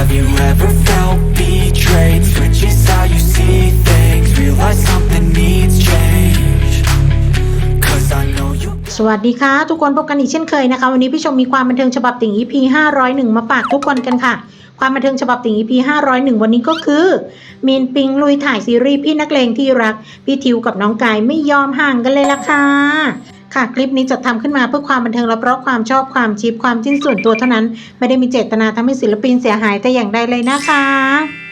Have you ever felt betrayed? Switches how you see things Realize something needs change Cause I know you สวัสดีค่ะ ทุกคนพบกันอีกเช่นเคยนะคะ วันนี้พี่ชมมีความบันเทิงฉบับติ่ง EP 501 มาฝากทุกคนกันค่ะ ความบันเทิงฉบับติ่ง EP 501 วันนี้ก็คือ มีนปิงลุยถ่ายซีรีส์พี่นักเลงที่รัก พี่ทิวกับน้องกายไม่ยอมห่างกันเลยล่ะค่ะ ค่ะคลิปนี้จัดทำขึ้นมาเพื่อความบันเทิงและเพราะความชอบความชิปความจิ้นส่วนตัวเท่านั้น ไม่ได้มีเจตนาทำให้ศิลปินเสียหายแต่อย่างใดเลยนะคะ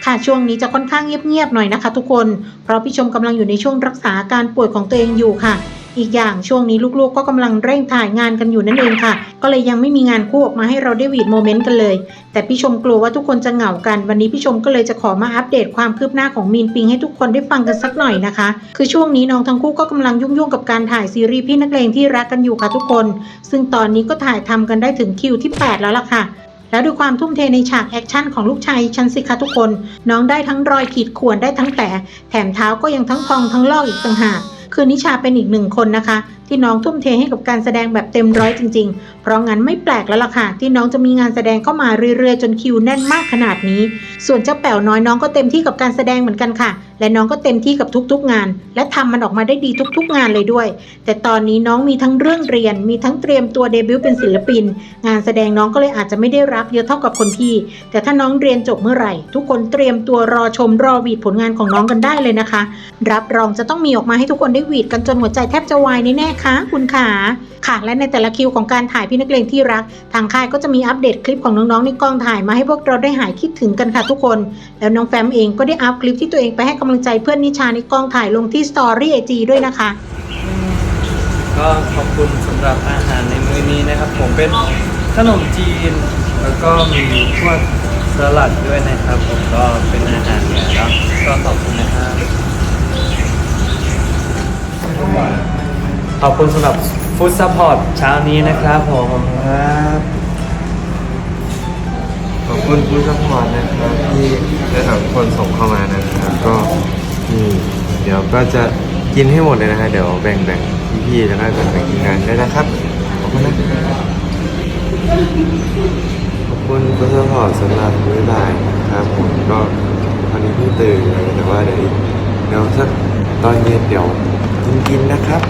ค่ะช่วงนี้จะค่อนข้างเงียบๆหน่อยนะคะ ทุกคน เพราะพี่ชมกำลังอยู่ในช่วงรักษาอาการป่วยของตัวเองอยู่ค่ะ อีกอย่างช่วงนี้ลูกๆ ก็กำลังเร่งถ่ายงานกันอยู่นั่นเองค่ะ ก็เลยยังไม่มีงานคู่ออกมาให้เราได้หวีดโมเมนต์กันเลย แต่พี่ชมกลัวว่าทุกคนจะเหงากัน วันนี้พี่ชมก็เลยจะขอมาอัปเดตความคืบหน้าของมีนปิงให้ทุกคนได้ฟังกันสักหน่อยนะคะ คือช่วงนี้น้องทั้งคู่ก็กำลังยุ่งๆกับการถ่ายซีรีส์พี่นักเลงที่รักกันอยู่ค่ะทุกคน ซึ่งตอนนี้ก็ถ่ายทำกันได้ถึงคิวที่ 8 แล้วล่ะค่ะแล้วด้วยความทุ่มเทในฉากแอคชั่นของลูกชายฉันสิคะทุกคน น้องได้ทั้งรอยขีดข่วนได้ทั้งแผลแถมเท้าก็ยังทั้งพองทั้งลอกอีกต่างหาก คือนิชาเป็นอีกหนึ่งคนนะคะ ที่น้องทุ่มเทให้กับการแสดงแบบเต็มร้อยจริง ๆ เพราะงั้นไม่แปลกแล้วล่ะค่ะที่น้องจะมีงานแสดงเข้ามาเรื่อยๆ จนคิวแน่นมากขนาดนี้ ส่วนเจ้าแป๋วน้อยน้องก็เต็มที่กับการแสดงเหมือนกันค่ะ และน้องก็เต็มที่กับทุกๆงาน และทำมันออกมาได้ดีทุกๆ งานเลยด้วย แต่ตอนนี้น้องมีทั้งเรื่องเรียน มีทั้งเตรียมตัวเดบิวต์เป็นศิลปิน งานแสดงน้องก็เลยอาจจะไม่ได้รับเยอะเท่ากับคนพี่ แต่ถ้าน้องเรียนจบเมื่อไหร่ ทุกคนเตรียมตัวรอชมรอหวีดผลงานของน้องกันได้เลยนะคะ รับรองจะต้องมีออกมาให้ทุกคนได้วีดกันจนหัวใจแทบจะวายแน่ๆค่ะคุณขาค่ะและในแต่ละคิวของการถ่ายพี่นักเลงที่รัก ทางค่ายก็จะมีอัปเดตคลิปของน้องๆในกองถ่ายมาให้พวกเราได้หายคิดถึงกันค่ะทุกคน แล้วน้องแฟมเองก็ได้อัพคลิปที่ตัวเองไปให้กำลังใจเพื่อนนิชาในกองถ่ายลงที่สตอรี่ไอจีด้วยนะคะ ก็ขอบคุณสำหรับอาหารในมื้อนี้นะครับผมเป็นขนมจีน แล้วก็มีพวกสลัดด้วยนะครับผมก็เป็นอาหารเหนือเนาะก็ขอบคุณนะครับ ขอบคุณสำหรับฟู้ดซัพพอร์ตเช้านี้นะครับผมครับขอบคุณผู้ซัพพอร์ตนะครับที่ได้ทั้งคนส่งเข้ามานะครับก็นี่เดี๋ยวก็จะกินให้หมดเลยนะฮะเดี๋ยวแบ่งแบ่งพี่ๆแล้วก็แบ่งแบ่งทีมงานด้วยนะครับขอบคุณนะครับขอบคุณผู้ซัพพอร์ตสำหรับมื้อบ่ายนะครับผมก็วันนี้เพิ่งตื่นเลยแต่ว่าเดี๋ยวอีกเดี๋ยวสักตอนเย็นเดี๋ยวกินกินๆนะครับ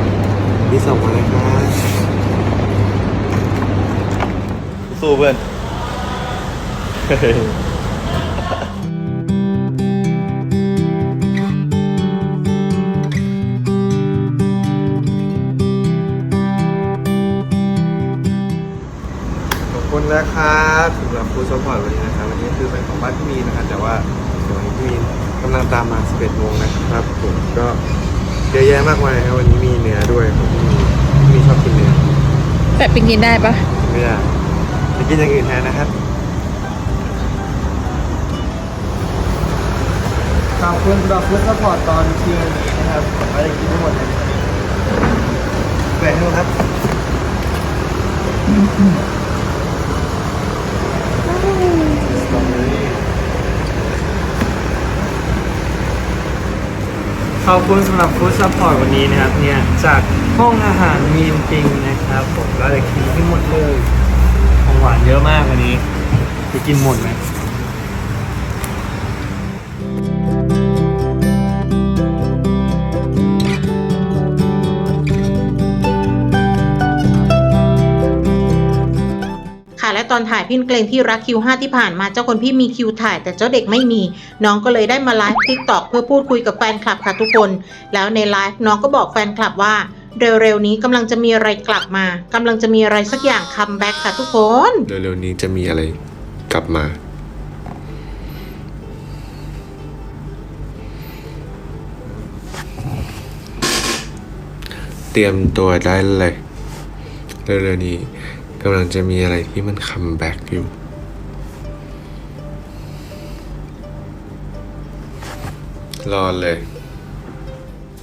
พี่ส่งมาเลยครับสู้เพื่อน ขอบคุณนะครับสำหรับผู้ซัพพอร์ตวันนี้นะครับวันนี้คือเป็นของบ้านพี่มีนนะครับแต่ว่าเดี๋ยววันนี้พี่มีนกำลังตามมา 11โมงนะครับผมก็ เยอะแยะมากมายครับวันนี้มีเนื้อด้วยผมพี่มีพี่มีชอบกินเนื้อแต่ปิงกินได้ปะไม่ได้จะกินอย่างอื่นแทนนะครับขอบคุณสำหรับฟู้ดซัพพอร์ตตอนคิวนี้นะครับผมก็จะกินทั้งหมดเลยแบ่งดูครับ ขอบคุณสำหรับฟู้ดซัพพอร์ตวันนี้นะครับเนี่ยจากห้องอาหารมีนปิงนะครับผมก็จะกินที่หมดเลยของหวานเยอะมากวันนี้จะกินหมดไหม และตอนถ่ายพี่นักเลงที่รักคิว5ที่ผ่านมาเจ้าคนพี่มีคิวถ่าย แต่เจ้าเด็กไม่มี น้องก็เลยได้มาไลฟ์ทิกตอกเพื่อพูดคุยกับแฟนคลับค่ะทุกคน แล้วในไลฟ์น้องก็บอกแฟนคลับว่าเร็วๆนี้กำลังจะมีอะไรกลับมากำลังจะมีอะไรสักอย่างคัมแบ็กค่ะทุกคน เร็วๆนี้จะมีอะไรกลับมา เตรียมตัวได้เลย เร็วๆนี้ กำลังจะมีอะไรที่มันคัมแบ็กอยู่ รอเลย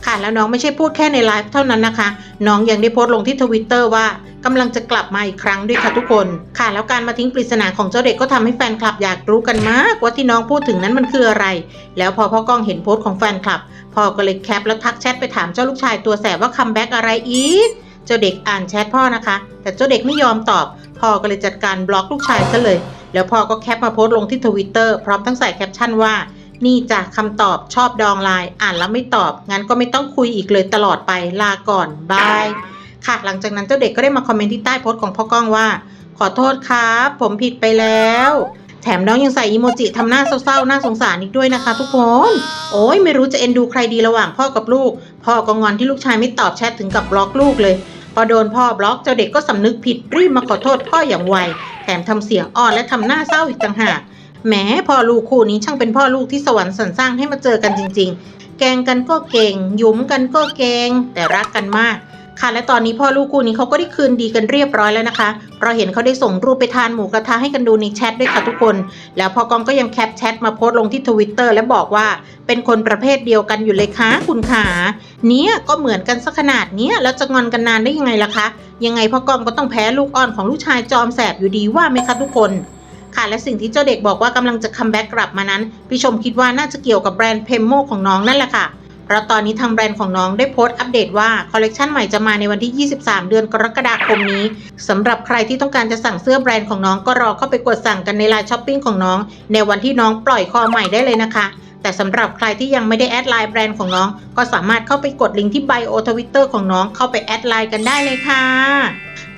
ค่ะแล้วน้องไม่ใช่พูดแค่ในไลฟ์เท่านั้นนะคะ น้องยังได้โพสต์ลงที่ทวิตเตอร์ว่ากำลังจะกลับมาอีกครั้งด้วยค่ะทุกคน ค่ะ แล้วการมาทิ้งปริศนาของเจ้าเด็กก็ทำให้แฟนคลับอยากรู้กันมาก ว่าที่น้องพูดถึงนั้นมันคืออะไร แล้วพอพ่อกล้องเห็นโพสต์ของแฟนคลับพ่อก็เลยแคปแล้วทักแชทไปถามเจ้าลูกชายตัวแสบว่าคัมแบ็กอะไรอีก เจ้าเด็กอ่านแชทพ่อนะคะ แต่เจ้าเด็กไม่ยอมตอบ พ่อก็เลยจัดการบล็อกลูกชายซะเลย แล้วพ่อก็แคปมาโพสต์ลงที่ทวิตเตอร์พร้อมทั้งใส่แคปชั่นว่า นี่จ้ะคำตอบชอบดองไลน์อ่านแล้วไม่ตอบ งั้นก็ไม่ต้องคุยอีกเลยตลอดไปลาก่อนบายค่ะหลังจากนั้นเจ้าเด็กก็ได้มาคอมเมนต์ที่ใต้โพสต์ของพ่อก้องว่า ขอโทษครับ ผมผิดไปแล้วแถมน้องยังใส่อีโมจิทำหน้าเศร้าๆ น่าสงสารอีกด้วยนะคะทุกคน โอ้ยไม่รู้จะเอ็นดูใครดีระหว่างพ่อกับลูก พ่อก็งอนที่ลูกชายไม่ตอบแชทถึงกับบล็อกลูกเลย พอโดนพ่อบล็อกเจ้าเด็กก็สำนึกผิดรีบมาขอโทษพ่ออย่างไว แถมทำเสียงอ่อนและทำหน้าเศร้าอีกต่างหากแหมพ่อลูกคู่นี้ช่างเป็นพ่อลูกที่สวรรค์สรรสร้างให้มาเจอกันจริง ๆ แกงกันก็เก่ง หยุมกันก็เก่งแต่รักกันมาก ค่ะและตอนนี้พ่อลูกคู่นี้เขาก็ได้คืนดีกันเรียบร้อยแล้วนะคะ เราเห็นเขาได้ส่งรูปไปทานหมูกระทะให้กันดูในแชทด้วยค่ะทุกคน แล้วพ่อกองก็ยังแคปแชทมาโพสต์ลงที่ทวิตเตอร์และบอกว่าเป็นคนประเภทเดียวกันอยู่เลยคะคุณขาเนี้ยก็เหมือนกันสักขนาดเนี้ยแล้วจะงอนกันนานได้ยังไงล่ะคะ ยังไงพ่อกองก็ต้องแพ้ลูกอ่อนของลูกชายจอมแสบอยู่ดีว่าไหมคะทุกคนค่ะและสิ่งที่เจ้าเด็กบอกว่ากำลังจะคัมแบ็กกลับมานั้นพี่ชมคิดว่าน่าจะเกี่ยวกับแบรนด์เพมโมของน้องนั่นแหละค่ะ เพราะตอนนี้ทางแบรนด์ของน้องได้โพสต์อัปเดตว่าคอลเลกชันใหม่จะมาในวันที่ 23 เดือนกรกฎาคมนี้สำหรับใครที่ต้องการจะสั่งเสื้อแบรนด์ของน้องก็รอเข้าไปกดสั่งกันในไลน์ช้อปปิ้งของน้อง ในวันที่น้องปล่อยคอใหม่ได้เลยนะคะแต่สำหรับใครที่ยังไม่ได้แอดไลน์แบรนด์ของน้อง ก็สามารถเข้าไปกดลิงก์ที่ไบโอทวิตเตอร์ของน้องเข้าไปแอดไลน์กันได้เลยค่ะ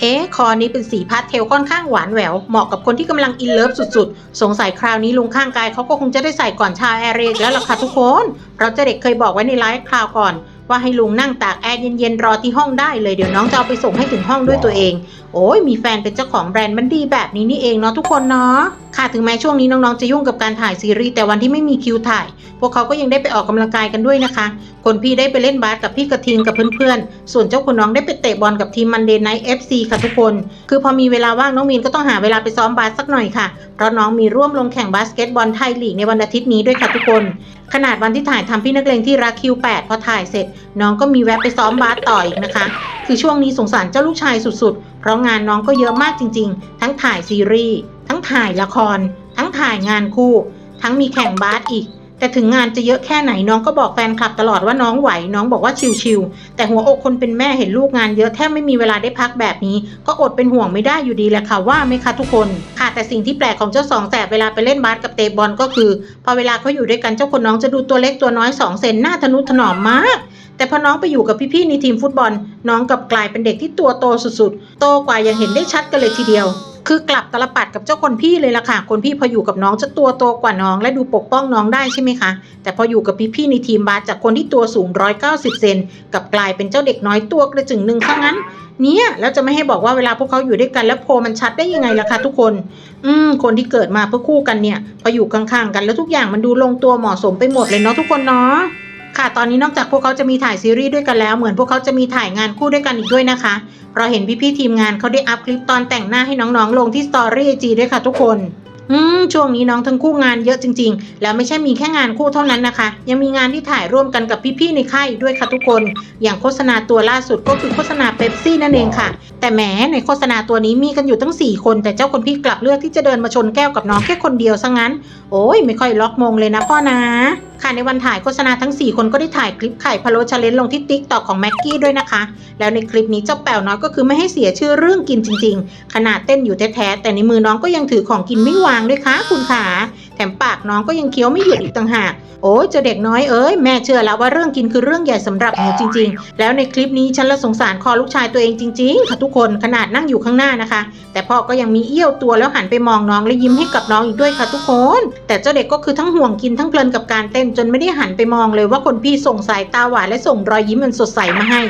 เอ๊ะ คอนี้เป็นสีพาสเทลค่อนข้างหวานแหวว เหมาะกับคนที่กำลังอินเลิฟสุดๆ สงสัยคราวนี้ลุงข้างกายเขาก็คงจะได้ใส่ก่อนชาวแอร์เรกแล้วล่ะค่ะทุกคน เราจะเด็กเคยบอกไว้ในไลฟ์คราวก่อน ว่าให้ลุงนั่งตากแอร์เย็นๆ รอที่ห้องได้เลยเดี๋ยวน้องจะเอาไปส่งให้ถึงห้องด้วยตัวเอง โอ้ยมีแฟนเป็นเจ้าของแบรนด์มันดีแบบนี้นี่เองเนาะทุกคนเนาะ ค่ะถึงแม้ช่วงนี้น้องๆจะยุ่งกับการถ่ายซีรีส์แต่วันที่ไม่มีคิวถ่าย พวกเขาก็ยังได้ไปออกกำลังกายกันด้วยนะคะ คนพี่ได้ไปเล่นบาสกับพี่กระทิงกับเพื่อนๆ ส่วนเจ้าคนน้องได้ไปเตะบอลกับทีมมันเดย์ไนท์เอฟซีค่ะทุกคน คือพอมีเวลาว่างน้องมีนก็ต้องหาเวลาไปซ้อมบาสสักหน่อยค่ะ เพราะน้องมีร่วมลงแข่งบาสเกตบอลไทยลีกในวันอาทิตย์นี้ด้วยค่ะทุกคนขนาดวันที่ถ่ายทำพี่นักเลงที่รักคิว8พอถ่ายเสร็จ น้องก็มีแวะไปซ้อมบาสต่ออีกนะคะ คือช่วงนี้สงสารเจ้าลูกชายสุดๆ เพราะงานน้องก็เยอะมากจริง ๆ ทั้งถ่ายซีรีส์ ทั้งถ่ายละคร ทั้งถ่ายงานคู่ ทั้งมีแข่งบาสอีก แต่ถึงงานจะเยอะแค่ไหนน้องก็บอกแฟนคลับตลอดว่าน้องไหว น้องบอกว่าชิวๆแต่หัวอกคนเป็นแม่เห็นลูกงานเยอะแทบไม่มีเวลาได้พักแบบนี้ ก็อดเป็นห่วงไม่ได้อยู่ดีแหละค่ะว่าไหมคะทุกคนค่ะแต่สิ่งที่แปลกของเจ้าสองแสบเวลาไปเล่นบาสกับเตะบอลก็คือ พอเวลาเขาอยู่ด้วยกันเจ้าคนน้องจะดูตัวเล็กตัวน้อยสองเซนหน้าทะนุถนอมมากแต่พอน้องไปอยู่กับพี่ๆในทีมฟุตบอล น้องกลับกลายเป็นเด็กที่ตัวโตสุดๆ โตกว่ายังเห็นได้ชัดกันเลยทีเดียว คือกลับตลปัดกับเจ้าคนพี่เลยล่ะค่ะ คนพี่พออยู่กับน้องจะตัวโตกว่าน้อง และดูปกป้องน้องได้ใช่ไหมคะ แต่พออยู่กับพี่ๆในทีมบาสจากคนที่ตัวสูง 190 เซนกับกลายเป็นเจ้าเด็กน้อยตัวกระจึงหนึ่งซะงั้น เนี่ยแล้วจะไม่ให้บอกว่าเวลาพวกเขาอยู่ด้วยกันแล้วโพลมันชัดได้ยังไงล่ะคะทุกคน อืม คนที่เกิดมาเพื่อคู่กันเนี่ย พออยู่ข้างๆกันแล้วทุกอย่างมันดูลงตัวเหมาะสมไปหมดเลยเนาะทุกคนเนาะ ค่ะ ตอนนี้นอกจากพวกเขาจะมีถ่ายซีรีส์ด้วยกันแล้ว เหมือนพวกเขาจะมีถ่ายงานคู่ด้วยกันอีกด้วยนะคะเราเห็นพี่ๆทีมงานเขาได้อัพคลิปตอนแต่งหน้าให้น้องๆ ลงที่สตอรี่ไอจีด้วยค่ะทุกคน อืม ช่วงนี้น้องทั้งคู่งานเยอะจริง ๆ แล้วไม่ใช่มีแค่งานคู่เท่านั้นนะคะ ยังมีงานที่ถ่ายร่วมกันกับพี่ๆในค่ายอีกด้วยค่ะทุกคน อย่างโฆษณาตัวล่าสุดก็คือโฆษณาเป๊ปซี่นั่นเองค่ะ แต่แหมในโฆษณาตัวนี้มีกันอยู่ตั้ง 4 คน แต่เจ้าคนพี่กลับเลือกที่จะเดินมาชนแก้วกับน้องแค่คนเดียวซะงั้น โอ้ยไม่ค่อยล็อกมงเลยนะพ่อนะ ค่ะในวันถ่ายโฆษณาทั้ง 4 คนก็ได้ถ่ายคลิปไข่พะโล้ชาเลนจ์ลงที่ติ๊กตอกของแม็กกี้ด้วยนะคะ แล้วในคลิปนี้เจ้าแป๋วน้อยก็คือไม่ให้เสียชื่อเรื่องกินจริง ๆ ขนาดเต้นอยู่แท้ๆแต่ในมือน้องก็ยังถือของกินไม่วางด้วยค่ะคุณขา แถมปากน้องก็ยังเคี้ยวไม่หยุดอีกต่างหากโอ้ยเจ้าเด็กน้อยเอ้ยแม่เชื่อแล้วว่าเรื่องกินคือเรื่องใหญ่สำหรับหนูจริง ๆ แล้วในคลิปนี้ฉันละสงสารคอลูกชายตัวเองจริงๆค่ะทุกคนขนาดนั่งอยู่ข้างหน้านะคะ แต่พ่อก็ยังมีเอี้ยวตัวแล้วหันไปมองน้องและยิ้มให้กับน้องอีกด้วยค่ะทุกคน แต่เจ้าเด็กก็คือทั้งห่วงกินทั้งเพลินกับการเต้นจนไม่ได้หันไปมองเลยว่าคนพี่ส่งสายตาหวานและส่งรอยยิ้มมันสดใสมาให้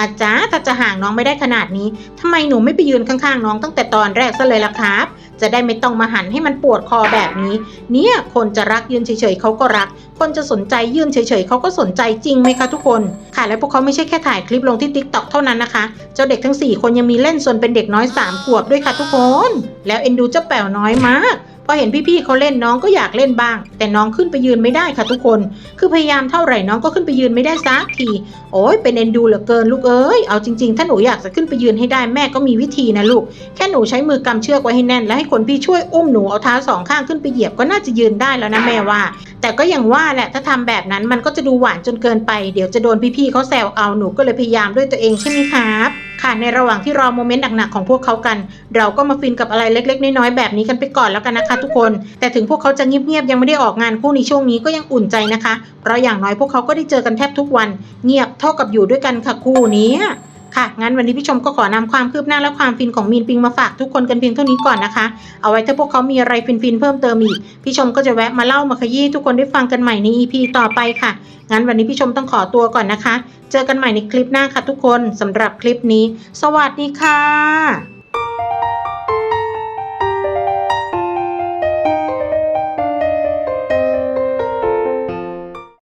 อาจารย์ถ้าจะห่างน้องไม่ได้ขนาดนี้ทำไมหนูไม่ไปยืนข้างๆน้องตั้งแต่ตอนแรกซะเลยล่ะครับ จะได้ไม่ต้องมาหันให้มันปวดคอแบบนี้ เนี่ยคนจะรักยืนเฉยๆเขาก็รัก คนจะสนใจยืนเฉยๆเขาก็สนใจจริงไหมคะทุกคน ค่ะและพวกเขาไม่ใช่แค่ถ่ายคลิปลงที่ t ิ k t o k เท่านั้นนะคะ เจ้าเด็กทั้ง 4 คนยังมีเล่นส่วนเป็นเด็กน้อย 3 ขวบด้วยค่ะทุกคน แล้วเอ็นดูเจ้าแป๋วน้อยมาก พอเห็นพี่ๆเขาเล่นน้องก็อยากเล่นบ้าง แต่น้องขึ้นไปยืนไม่ได้ค่ะทุกคน คือพยายามเท่าไหร่น้องก็ขึ้นไปยืนไม่ได้สักทีโอ้ยเป็นเอ็นดูเหลือเกินลูกเอ้ยเอาจริงๆ ถ้าหนูอยากจะขึ้นไปยืนให้ได้แม่ก็มีวิธีนะลูก แค่หนูใช้มือกำเชือกไว้ให้แน่น แล้วให้คนพี่ช่วยอุ้มหนูเอาเท้าสองข้างขึ้นไปเหยียบก็น่าจะยืนได้แล้วนะแม่ว่า แต่ก็อย่างว่าแหละถ้าทำแบบนั้นมันก็จะดูหวานจนเกินไป เดี๋ยวจะโดนพี่ๆเขาแซวเอาหนูก็เลยพยายามด้วยตัวเองใช่ไหมครับค่ะในระหว่างที่รอโมเมนต์หนักๆของพวกเขากัน เราก็มาฟินกับอะไรเล็ก ๆ น้อยๆแบบนี้กันไปก่อนแล้วกันนะคะทุกคน แต่ถึงพวกเขาจะเงียบๆยังไม่ได้ออกงานคู่ในช่วงนี้ก็ยังอุ่นใจนะคะเพราะอย่างน้อยพวกเขาก็ได้เจอกันแทบทุกวัน เงียบเท่ากับอยู่ด้วยกันค่ะคู่นี้ ค่ะ งั้นวันนี้พี่ชมก็ขอนำความคืบหน้าและความฟินของมีนปิงมาฝากทุกคนกันเพียงเท่านี้ก่อนนะคะ เอาไว้ถ้าพวกเขามีอะไรฟินๆเพิ่มเติมอีก พี่ชมก็จะแวะมาเล่ามาขยี้ทุกคนได้ฟังกันใหม่ใน EP ต่อไปค่ะ งั้นวันนี้พี่ชมต้องขอตัวก่อนนะคะ เจอกันใหม่ในคลิปหน้าค่ะทุกคนสำหรับคลิปนี้ สวัสดีค่ะ